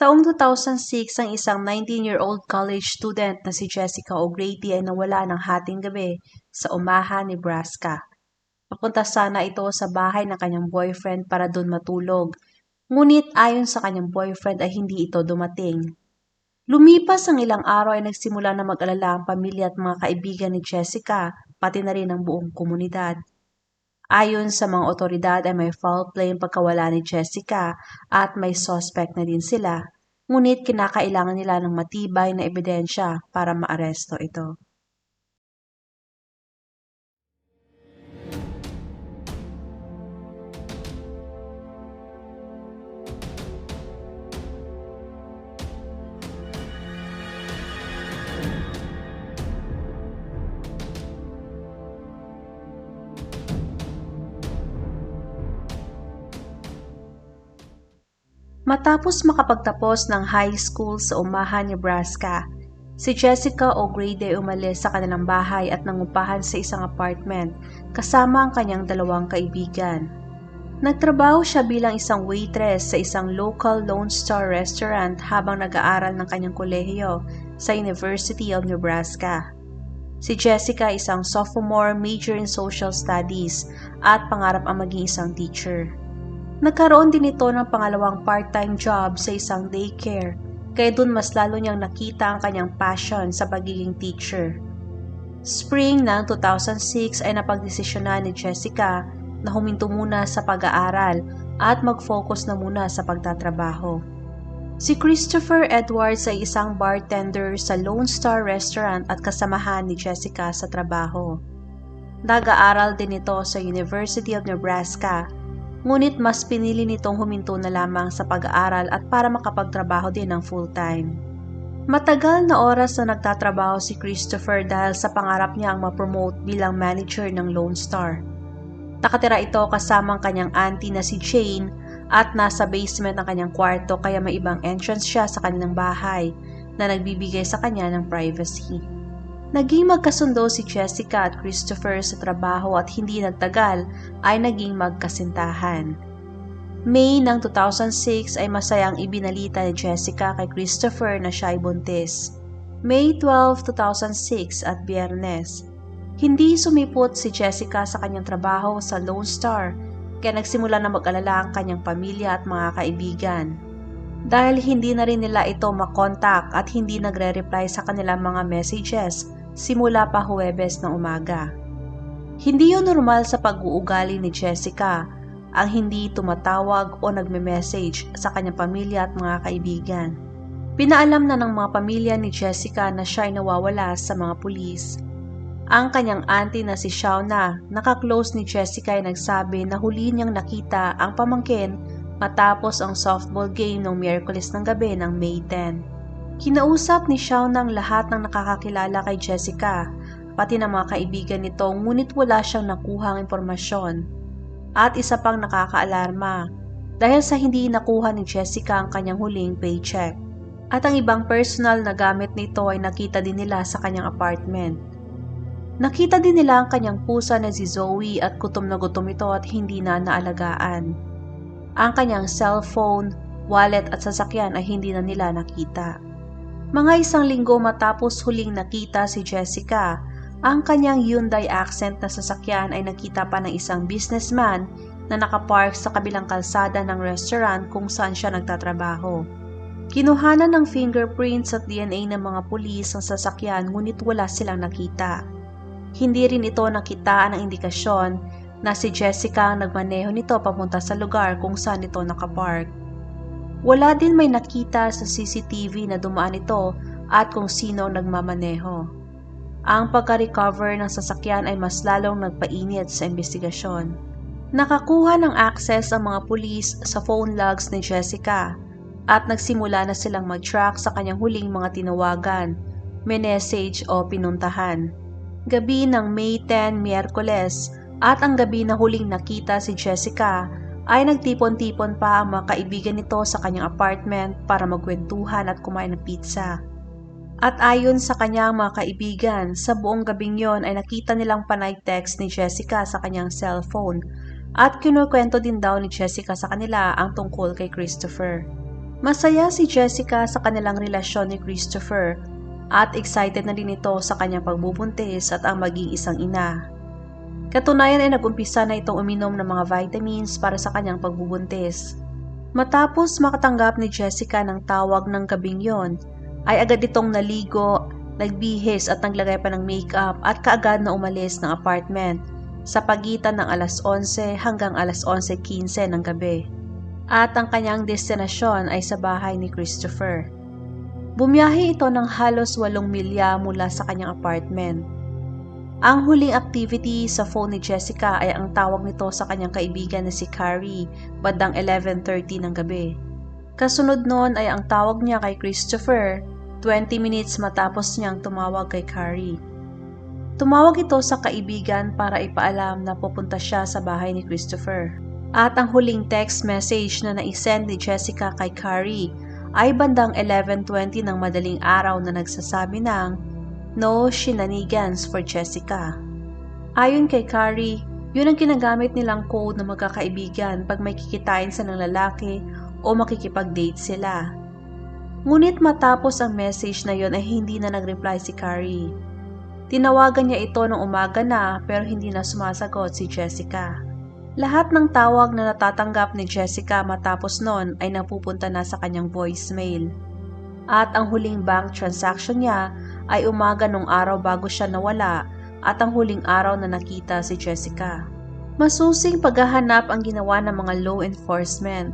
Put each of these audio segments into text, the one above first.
Taong 2006 ang isang 19-year-old college student na si Jessica O'Grady ay nawala ng hating gabi sa Omaha, Nebraska. Papunta sana ito sa bahay ng kanyang boyfriend para doon matulog. Ngunit ayon sa kanyang boyfriend ay hindi ito dumating. Lumipas ang ilang araw ay nagsimula na mag-alala ang pamilya at mga kaibigan ni Jessica, pati na rin ang buong komunidad. Ayon sa mga otoridad ay may foul play ang pagkawala ni Jessica at may suspect na din sila, ngunit kinakailangan nila ng matibay na ebidensya para maaresto ito. Matapos makapagtapos ng high school sa Omaha, Nebraska, si Jessica O'Grady umalis sa kanilang bahay at nangupahan sa isang apartment kasama ang kanyang dalawang kaibigan. Nagtrabaho siya bilang isang waitress sa isang local Lone Star restaurant habang nag-aaral ng kanyang kolehiyo sa University of Nebraska. Si Jessica isang sophomore major in social studies at pangarap ang maging isang teacher. Nagkaroon din ito ng pangalawang part-time job sa isang daycare, kaya dun mas lalo niyang nakita ang kanyang passion sa pagiging teacher. Spring ng 2006 ay napagdesisyonan ni Jessica na huminto muna sa pag-aaral at mag-focus na muna sa pagtatrabaho. Si Christopher Edwards ay isang bartender sa Lone Star Restaurant at kasamahan ni Jessica sa trabaho. Nag-aaral din ito sa University of Nebraska ngunit mas pinili nitong huminto na lamang sa pag-aaral at para makapagtrabaho din ng full-time. Matagal na oras na nagtatrabaho si Christopher dahil sa pangarap niya ang ma-promote bilang manager ng Lone Star. Nakatira ito kasama ang kanyang auntie na si Jane at nasa basement ng kanyang kwarto kaya may ibang entrance siya sa kanilang bahay na nagbibigay sa kanya ng privacy. Naging magkasundo si Jessica at Christopher sa trabaho at hindi nagtagal ay naging magkasintahan. May ng 2006 ay masayang ibinalita ni Jessica kay Christopher na siya ay buntis. May 12, 2006 at biyernes. Hindi sumipot si Jessica sa kanyang trabaho sa Lone Star kaya nagsimula na mag-alala ang kanyang pamilya at mga kaibigan. Dahil hindi na rin nila ito makontak at hindi nagre-reply sa kanilang mga messages simula pa Huwebes ng umaga. Hindi yun normal sa pag-uugali ni Jessica ang hindi tumatawag o nagme-message sa kanyang pamilya at mga kaibigan. Pinaalam na ng mga pamilya ni Jessica na siya ay nawawala sa mga pulis. Ang kanyang auntie na si Shauna, nakaklose ni Jessica ay nagsabi na huli niyang nakita ang pamangkin matapos ang softball game noong Miyerkules ng gabi ng May 10. Kinausap ni Xiao ng lahat ng nakakakilala kay Jessica, pati ng mga kaibigan nito ngunit wala siyang nakuhang impormasyon. At isa pang nakakaalarma, dahil sa hindi nakuha ni Jessica ang kanyang huling paycheck. At ang ibang personal na gamit nito ay nakita din nila sa kanyang apartment. Nakita din nila ang kanyang pusa na si Zoe at gutom na gutom ito at hindi na naalagaan. Ang kanyang cellphone, wallet at sasakyan ay hindi na nila nakita. Mga isang linggo matapos huling nakita si Jessica, ang kanyang Hyundai Accent na sasakyan ay nakita pa ng isang businessman na nakapark sa kabilang kalsada ng restaurant kung saan siya nagtatrabaho. Kinuhanan ng fingerprints at DNA ng mga pulis ang sasakyan ngunit wala silang nakita. Hindi rin ito nakitaan ng indikasyon na si Jessica ang nagmaneho nito papunta sa lugar kung saan ito nakapark. Wala din may nakita sa CCTV na dumaan ito at kung sino nagmamaneho. Ang pagka-recover ng sasakyan ay mas lalong nagpainit sa investigasyon. Nakakuha ng access ang mga pulis sa phone logs ni Jessica at nagsimula na silang mag-track sa kanyang huling mga tinawagan, message o pinuntahan. Gabi ng May 10, Miyerkules at ang gabi na huling nakita si Jessica ay nagtipon-tipon pa ang mga kaibigan nito sa kanyang apartment para magkwentuhan at kumain ng pizza. At ayon sa kanyang mga kaibigan, sa buong gabing yon ay nakita nilang panay text ni Jessica sa kanyang cellphone at kinukwento din daw ni Jessica sa kanila ang tungkol kay Christopher. Masaya si Jessica sa kanilang relasyon ni Christopher at excited na din ito sa kanyang pagbubuntis at ang maging isang ina. Katunayan ay nagumpisa na itong uminom ng mga vitamins para sa kanyang pagbubuntis. Matapos makatanggap ni Jessica ng tawag ng gabing yon, ay agad itong naligo, nagbihis at naglagay pa ng makeup at kaagad na umalis ng apartment sa pagitan ng alas 11 hanggang alas 11.15 ng gabi. At ang kanyang destinasyon ay sa bahay ni Christopher. Bumiyahe ito ng halos walong milya mula sa kanyang apartment. Ang huling activity sa phone ni Jessica ay ang tawag nito sa kanyang kaibigan na si Carrie bandang 11.30 ng gabi. Kasunod noon ay ang tawag niya kay Christopher 20 minutes matapos niyang tumawag kay Carrie. Tumawag ito sa kaibigan para ipaalam na pupunta siya sa bahay ni Christopher. At ang huling text message na naisend ni Jessica kay Carrie ay bandang 11.20 ng madaling araw na nagsasabi ng No shenanigans for Jessica. Ayon kay Carrie, yun ang ginagamit nilang code ng magkakaibigan pag may kikitain sa ng lalaki o makikipag-date sila. Ngunit matapos ang message na yon ay hindi na nag-reply si Carrie. Tinawagan niya ito nung umaga na pero hindi na sumasagot si Jessica. Lahat ng tawag na natatanggap ni Jessica matapos nun ay napupunta na sa kanyang voicemail. At ang huling bank transaction niya ay umaga nung araw bago siya nawala at ang huling araw na nakita si Jessica. Masusing paghahanap ang ginawa ng mga law enforcement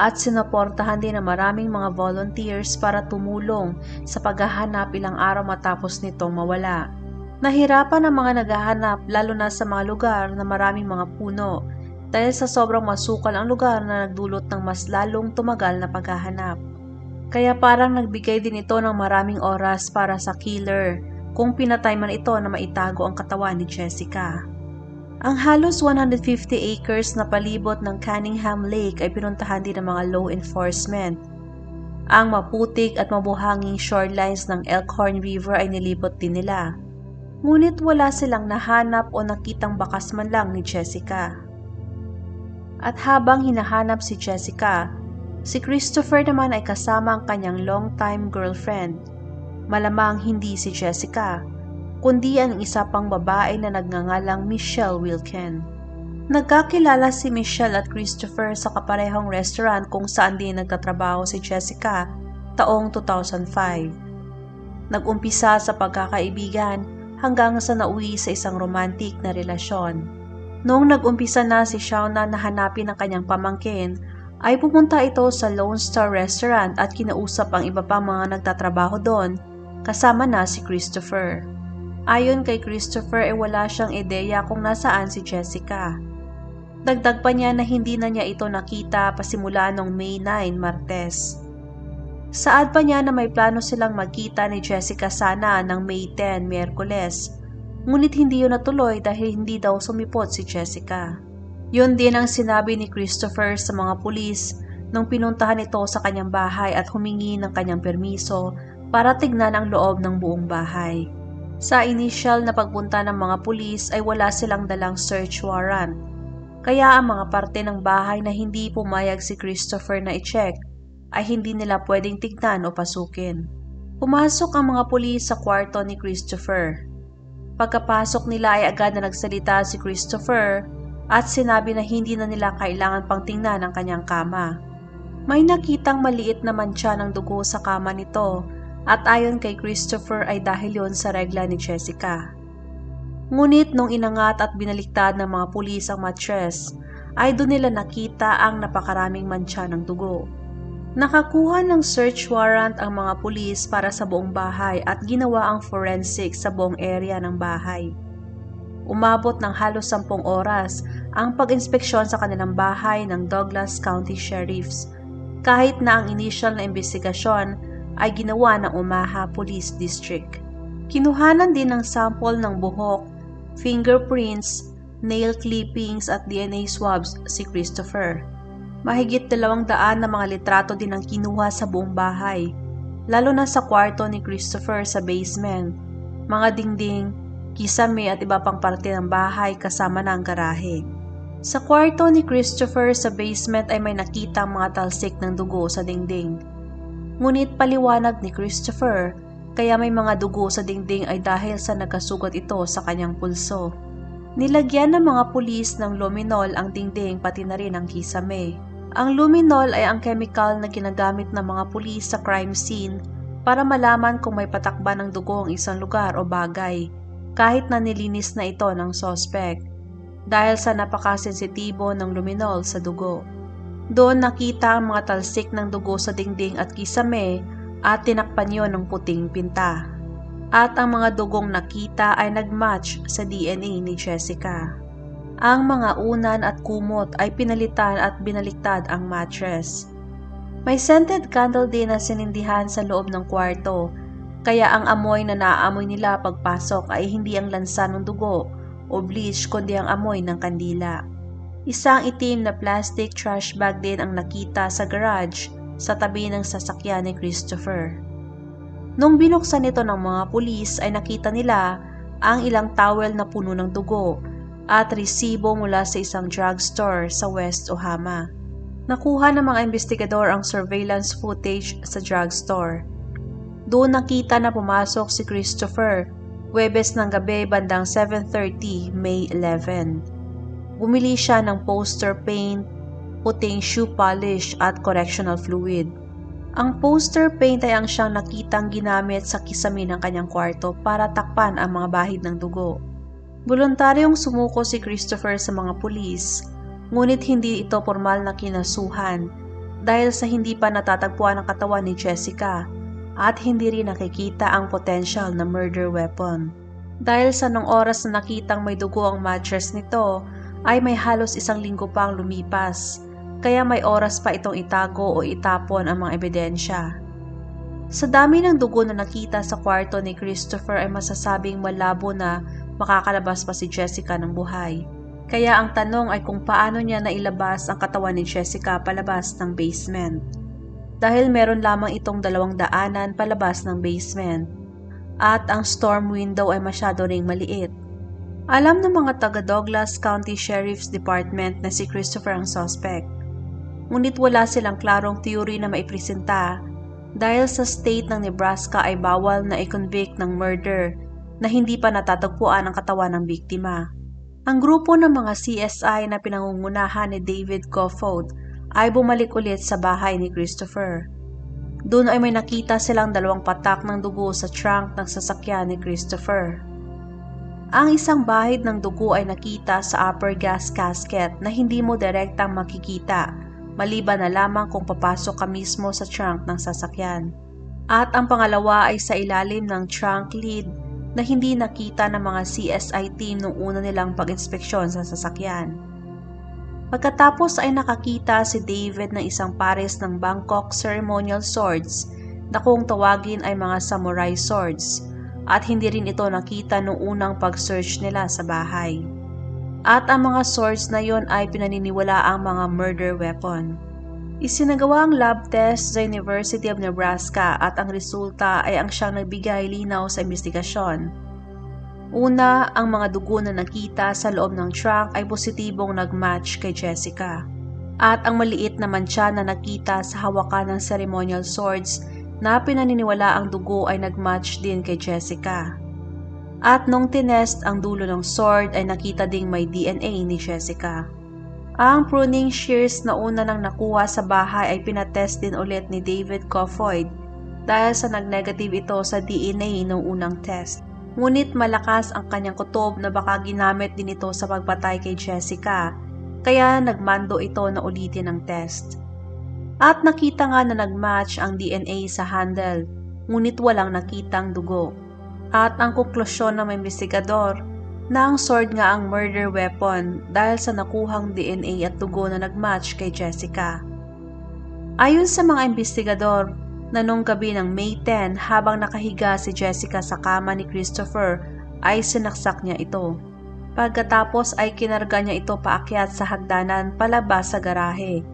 at sinaportahan din ng maraming mga volunteers para tumulong sa paghahanap ilang araw matapos nitong mawala. Nahirapan ang mga naghahanap lalo na sa mga lugar na maraming mga puno dahil sa sobrang masukal ang lugar na nagdulot ng mas lalong tumagal na paghahanap. Kaya parang nagbigay din ito ng maraming oras para sa killer kung pinatay man ito na maitago ang katawan ni Jessica. Ang halos 150 acres na palibot ng Cunningham Lake ay pinuntahan din ng mga law enforcement. Ang maputik at mabuhanging shorelines ng Elkhorn River ay nilibot din nila. Ngunit wala silang nahanap o nakitang bakas man lang ni Jessica. At habang hinahanap si Jessica, si Christopher naman ay kasama ang kanyang long-time girlfriend. Malamang hindi si Jessica, kundi ang isa pang babae na nagngangalang Michelle Wilken. Nagkakilala si Michelle at Christopher sa kaparehong restaurant kung saan din nagtatrabaho si Jessica taong 2005. Nagumpisa sa pagkakaibigan hanggang sa nauwi sa isang romantic na relasyon. Noong nag-umpisa na si Shauna na hanapin ang kanyang pamangkin, ay pumunta ito sa Lone Star Restaurant at kinausap ang iba pang mga nagtatrabaho doon, kasama na si Christopher. Ayon kay Christopher ay wala siyang ideya kung nasaan si Jessica. Dagdag pa niya na hindi na niya ito nakita pasimula noong May 9, Martes. Saad pa niya na may plano silang magkita ni Jessica sana ng May 10, Miyerkules. Ngunit hindi yun natuloy dahil hindi daw sumipot si Jessica. Yun din ang sinabi ni Christopher sa mga pulis nung pinuntahan ito sa kanyang bahay at humingi ng kanyang permiso para tignan ang loob ng buong bahay. Sa initial na pagpunta ng mga pulis ay wala silang dalang search warrant. Kaya ang mga parte ng bahay na hindi pumayag si Christopher na i-check ay hindi nila pwedeng tignan o pasukin. Pumasok ang mga pulis sa kwarto ni Christopher. Pagkapasok nila ay agad na nagsalita si Christopher at sinabi na hindi na nila kailangan pang tingnan ang kanyang kama. May nakitang maliit na mancha ng dugo sa kama nito at ayon kay Christopher ay dahil yon sa regla ni Jessica. Ngunit nung inangat at binaliktad ng mga pulis ang mattress, ay doon nila nakita ang napakaraming mancha ng dugo. Nakakuha ng search warrant ang mga pulis para sa buong bahay at ginawa ang forensic sa buong area ng bahay. Umabot ng halos sampung oras ang pag-inspeksyon sa kanilang bahay ng Douglas County Sheriffs kahit na ang initial na investigasyon ay ginawa ng Omaha Police District. Kinuhanan din ng sample ng buhok, fingerprints, nail clippings at DNA swabs si Christopher. Mahigit dalawang daan na mga litrato din ang kinuha sa buong bahay, lalo na sa kwarto ni Christopher sa basement, mga dingding, kisame at iba pang parte ng bahay kasama na ang garahe. Sa kwarto ni Christopher sa basement ay may nakita mga talsik ng dugo sa dingding. Ngunit paliwanag ni Christopher, kaya may mga dugo sa dingding ay dahil sa nagkasugat ito sa kanyang pulso. Nilagyan ng mga pulis ng luminol ang dingding pati na rin ang kisame. Ang luminol ay ang chemical na ginagamit ng mga pulis sa crime scene para malaman kung may patakba ng dugo ang isang lugar o bagay, kahit na nilinis na ito ng sospek, dahil sa napakasensitibo ng luminol sa dugo. Doon nakita ang mga talsik ng dugo sa dingding at kisame at tinakpan yon ng puting pinta. At ang mga dugong nakita ay nagmatch sa DNA ni Jessica. Ang mga unan at kumot ay pinalitan at binaliktad ang mattress. May scented candle din na sinindihan sa loob ng kwarto, kaya ang amoy na naaamoy nila pagpasok ay hindi ang lansa ng dugo o bleach kundi ang amoy ng kandila. Isang itim na plastic trash bag din ang nakita sa garage sa tabi ng sasakyan ni Christopher. Nung binuksan ito ng mga pulis ay nakita nila ang ilang towel na puno ng dugo at resibo mula sa isang drugstore sa West Ohama. Nakuha ng mga investigador ang surveillance footage sa drugstore. Doon nakita na pumasok si Christopher, Webes ng gabi bandang 7.30 May 11. Bumili siya ng poster paint, puting shoe polish at correctional fluid. Ang poster paint ay ang siyang nakitang ginamit sa kisame ng kanyang kwarto para takpan ang mga bahid ng dugo. Voluntaryong sumuko si Christopher sa mga pulis, ngunit hindi ito formal na kinasuhan dahil sa hindi pa natatagpuan ang katawan ni Jessica at hindi rin nakikita ang potential na murder weapon. Dahil sa nung oras na nakitang may dugo ang mattress nito, ay may halos isang linggo pang lumipas, kaya may oras pa itong itago o itapon ang mga ebidensya. Sa dami ng dugo na nakita sa kwarto ni Christopher ay masasabing malabo na makakalabas pa si Jessica ng buhay. Kaya ang tanong ay kung paano niya nailabas ang katawan ni Jessica palabas ng basement. Dahil meron lamang itong dalawang daanan palabas ng basement. At ang storm window ay masyado ring maliit. Alam ng mga taga Douglas County Sheriff's Department na si Christopher ang suspect. Ngunit wala silang klarong theory na maipresenta dahil sa state ng Nebraska ay bawal na i-convict ng murder na hindi pa natatagpuan ang katawan ng biktima. Ang grupo ng mga CSI na pinangungunahan ni David Kofod ay bumalik ulit sa bahay ni Christopher. Doon ay may nakita silang dalawang patak ng dugo sa trunk ng sasakyan ni Christopher. Ang isang bahid ng dugo ay nakita sa upper gas casket na hindi mo direktang makikita maliban na lamang kung papasok ka mismo sa trunk ng sasakyan. At ang pangalawa ay sa ilalim ng trunk lid na hindi nakita ng mga CSI team nung una nilang pag-inspeksyon sa sasakyan. Pagkatapos ay nakakita si David ng isang pares ng Bangkok ceremonial swords na kung tawagin ay mga samurai swords at hindi rin ito nakita nung unang pag-search nila sa bahay. At ang mga swords na yon ay pinaniniwala ang mga murder weapon. Isinagawa ang lab test sa University of Nebraska at ang resulta ay ang siyang nagbigay linaw sa investigasyon. Una, ang mga dugo na nakita sa loob ng truck ay positibong nagmatch kay Jessica. At ang maliit na mantsa na nakita sa hawakan ng ceremonial swords na pinaniniwala ang dugo ay nagmatch din kay Jessica. At nung tinest ang dulo ng sword ay nakita ding may DNA ni Jessica. Ang pruning shears na una nang nakuha sa bahay ay pinatest din ulit ni David Koffoyd dahil sa nag-negative ito sa DNA nung unang test. Ngunit malakas ang kanyang kutob na baka ginamit din ito sa pagpatay kay Jessica, kaya nagmando ito na ulitin ang test. At nakita nga na nagmatch ang DNA sa handle, ngunit walang nakitang dugo. At ang konklusyon ng mga investigador na ang sword nga ang murder weapon dahil sa nakuhang DNA at dugo na nagmatch kay Jessica. Ayon sa mga investigador, na nung gabi ng May 10 habang nakahiga si Jessica sa kama ni Christopher ay sinaksak niya ito. Pagkatapos ay kinarga niya ito paakyat sa hagdanan palabas sa garahe.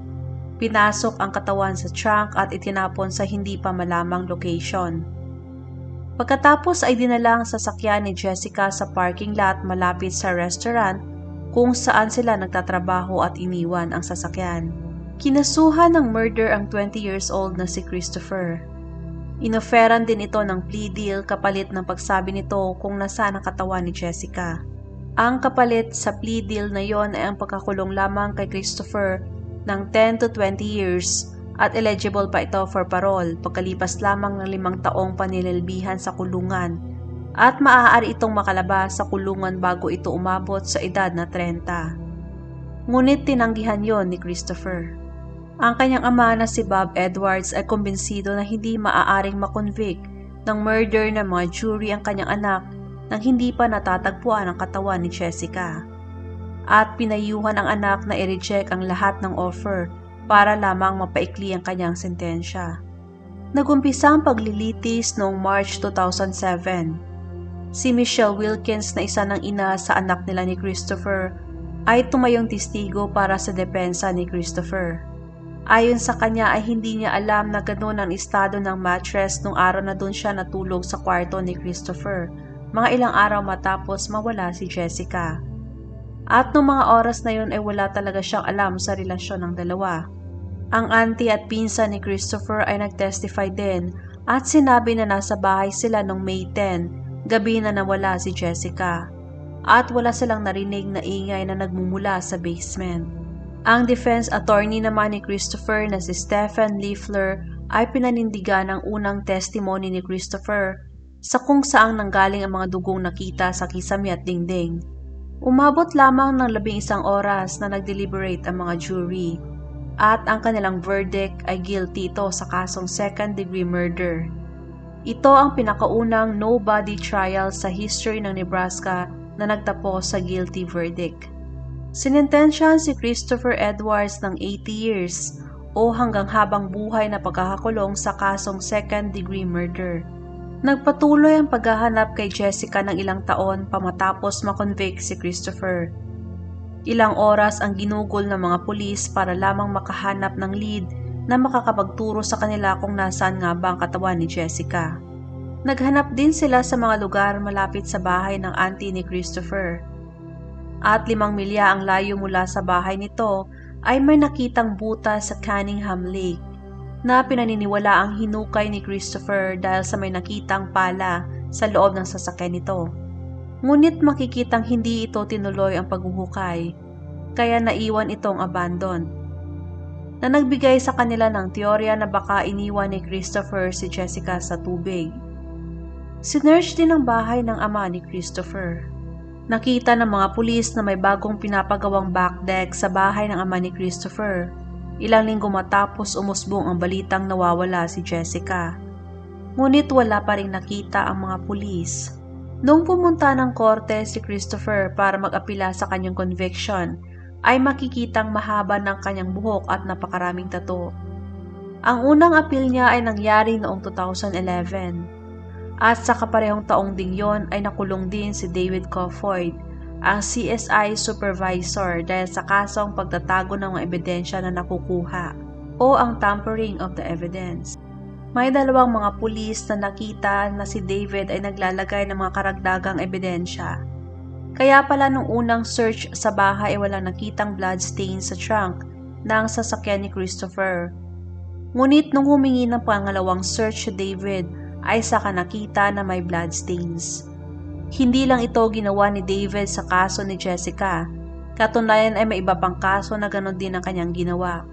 Pinasok ang katawan sa trunk at itinapon sa hindi pa malamang location. Pagkatapos ay dinala ang sasakyan ni Jessica sa parking lot malapit sa restaurant kung saan sila nagtatrabaho at iniwan ang sasakyan. Kinasuhan ng murder ang 20 years old na si Christopher. Inoferan din ito ng plea deal kapalit ng pagsabi nito kung nasaan ang katawan ni Jessica. Ang kapalit sa plea deal na yon ay ang pagkakulong lamang kay Christopher ng 10 to 20 years at eligible pa ito for parole pagkalipas lamang ng limang taong panililbihan sa kulungan at maaari itong makalabas sa kulungan bago ito umabot sa edad na 30. Ngunit tinanggihan yon ni Christopher. Ang kanyang ama na si Bob Edwards ay kumbinsido na hindi maaaring makonvict ng murder ng mga jury ang kanyang anak nang hindi pa natatagpuan ang katawan ni Jessica. At pinayuhan ang anak na i-reject ang lahat ng offer para lamang mapaikli ang kanyang sentensya. Nagumpisa ang paglilitis noong March 2007. Si Michelle Wilkins na isa ng ina sa anak nila ni Christopher ay tumayong testigo para sa depensa ni Christopher. Ayon sa kanya ay hindi niya alam na ganoon ang estado ng mattress nung araw na doon siya natulog sa kwarto ni Christopher mga ilang araw matapos mawala si Jessica. At noong mga oras na yun ay wala talaga siyang alam sa relasyon ng dalawa. Ang auntie at pinsa ni Christopher ay nagtestify din at sinabi na nasa bahay sila noong May 10, gabi na nawala si Jessica. At wala silang narinig na ingay na nagmumula sa basement. Ang defense attorney naman ni Christopher na si Stephen Liefler ay pinanindigan ang unang testimony ni Christopher sa kung saang nanggaling ang mga dugong nakita sa kisame at dingding. Umabot lamang ng labing isang oras na nag-deliberate ang mga jury at ang kanilang verdict ay guilty ito sa kasong second degree murder. Ito ang pinakaunang no-body trial sa history ng Nebraska na nagtapos sa guilty verdict. Sinintensyahan si Christopher Edwards ng 80 years o hanggang habang buhay na pagkakakulong sa kasong second degree murder. Nagpatuloy ang paghahanap kay Jessica ng ilang taon pamatapos makonvict si Christopher. Ilang oras ang ginugol ng mga pulis para lamang makahanap ng lead na makakapagturo sa kanila kung nasaan nga ba ang katawan ni Jessica. Naghanap din sila sa mga lugar malapit sa bahay ng auntie ni Christopher. At limang milya ang layo mula sa bahay nito ay may nakitang buta sa Cunningham Lake na pinaniniwala ang hinukay ni Christopher dahil sa may nakitang pala sa loob ng sasakyan nito. Ngunit makikitang hindi ito tinuloy ang paghuhukay, kaya naiwan itong abandon. Na nagbigay sa kanila ng teorya na baka iniwan ni Christopher si Jessica sa tubig. Sinerge din ang bahay ng ama ni Christopher. Nakita ng mga pulis na may bagong pinapagawang back deck sa bahay ng ama ni Christopher Ilang linggo matapos umusbong ang balitang nawawala si Jessica. Ngunit wala pa rin nakita ang mga pulis. Noong pumunta ng korte si Christopher para mag-apila sa kanyang conviction, ay makikitang mahaba ng kanyang buhok at napakaraming tato. Ang unang apil niya ay nangyari noong 2011. At sa kaparehong taong ding yon ay nakulong din si David Coffoyd ang CSI supervisor dahil sa kasong pagtatago ng mga ebidensya na nakukuha o ang tampering of the evidence. May dalawang mga pulis na nakita na si David ay naglalagay ng mga karagdagang ebidensya. Kaya pala nung unang search sa bahay ay walang nakitang bloodstain sa trunk ng sasakyan ni Christopher. Ngunit nung humingi ng pangalawang search si David ay saka nakita na may bloodstains. Hindi lang ito ginawa ni David sa kaso ni Jessica. Katunayan ay may iba pang kaso na ganon din ang kanyang ginawa.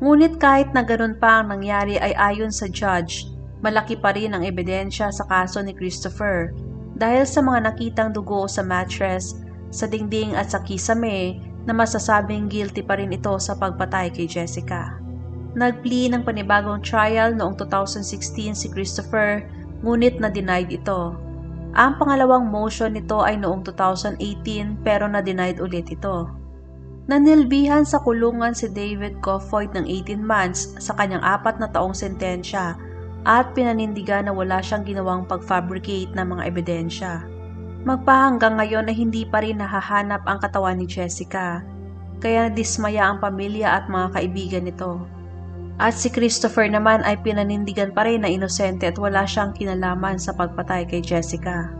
Ngunit kahit na ganon pa ang nangyari ay ayon sa judge, malaki pa rin ang ebidensya sa kaso ni Christopher dahil sa mga nakitang dugo sa mattress, sa dingding at sa kisame na masasabing guilty pa rin ito sa pagpatay kay Jessica. Nagpli ng panibagong trial noong 2016 si Christopher ngunit na-denied ito ang pangalawang motion nito ay noong 2018 pero na-denied ulit ito. Nanilbihan sa kulungan si David Coffoyd ng 18 months sa kanyang apat na taong sentensya at pinanindigan na wala siyang ginawang pag-fabricate ng mga ebidensya. Magpahanggang ngayon na hindi pa rin nahahanap ang katawan ni Jessica, kaya dismaya ang pamilya at mga kaibigan nito. At si Christopher naman ay pinanindigan pa rin na inosente at wala siyang kinalaman sa pagpatay kay Jessica.